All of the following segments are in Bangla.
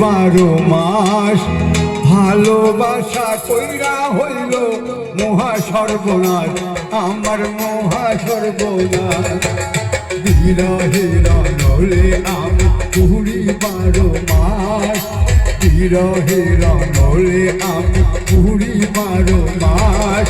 বারো মাস ভালোবাসা কইরা হইল মহা সর্বনাশ আমার মহা সর্বনাশ নলে আমি কুড়ি বারো মাস বিরহের নলে আমি কুড়ি বারো মাস।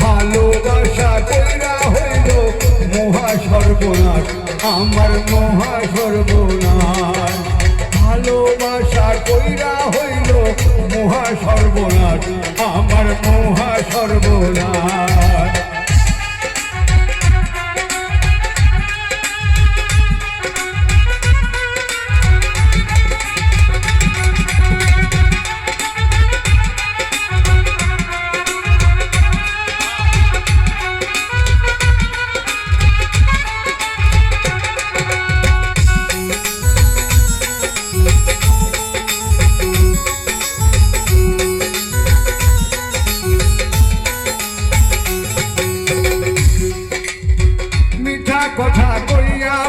ভালোবাসা কইরা হইল মহা সর্বনাশ আমার মহা সর্বনাশ ভালোবাসা কইরা হইল মহা সর্বনাশ আমার মহা সর্বনাশ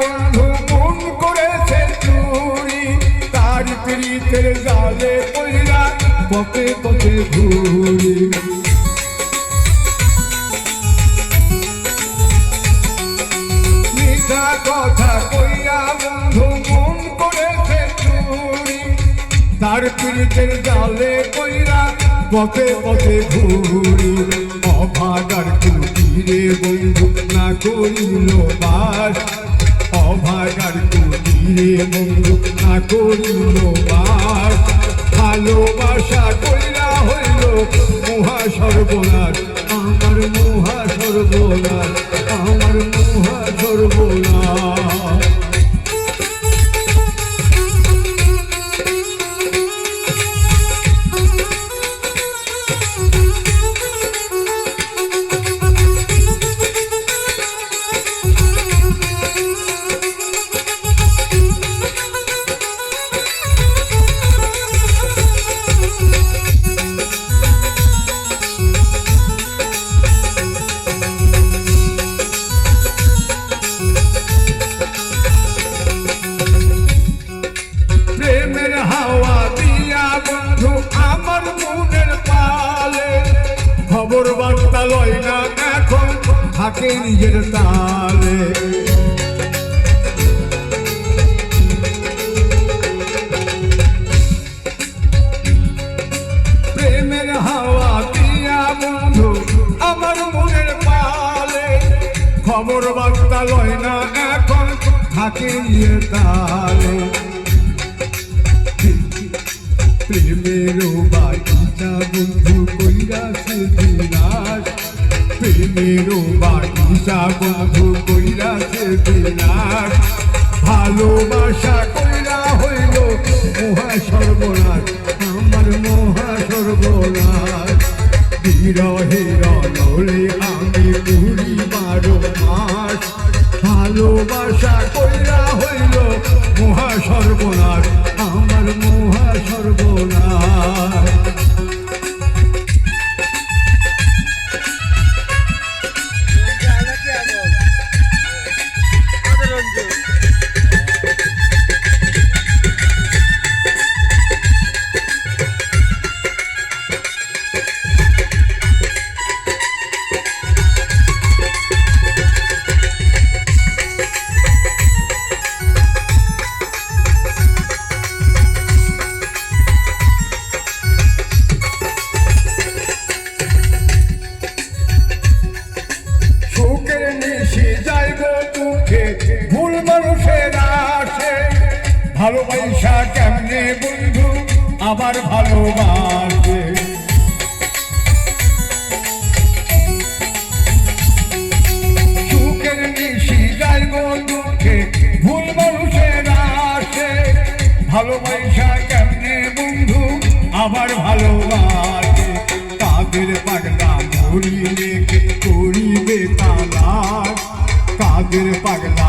বন্ধু মন করেছে চুরি, তার প্রীতের জালে কইরা পথে পথে মিঠা কথা কইয়া বন্ধু মন করেছে চুরি, তার প্রীতের জালে কইরা পথে পথে ঘুরি। অভাগার কুটিরে বন্ধু না করিল বাস অভাগার কুটিরে বন্ধু না করিল ভালোবাসা কইরা হইল মহা সর্বনাশ থাকে নিজের তালে। প্রেমের হাওয়া দিয়া বন্ধু আমার মনের পালে। খবর বার্তা লয় না এখন, থাকে নিজের তালে। প্রেমের বাগিচা বন্ধু কইরাছে বিনাশ ভালোবাসা কইরা হইল মহা সর্বনাশ আমার মহা সর্বনাশ বিরহের নলে আমি পুরি বারো মাস, ভালোবাসা কইরা হইল মহা সর্বনাশ ভালোবাসা কেমনে বন্ধু? আবার ভালোবাসে। সুখের কেমনে বন্ধু? ভালোবাসে। কাদের পাগলা মরি রেখে করিবে তালাক কাদের পাগলা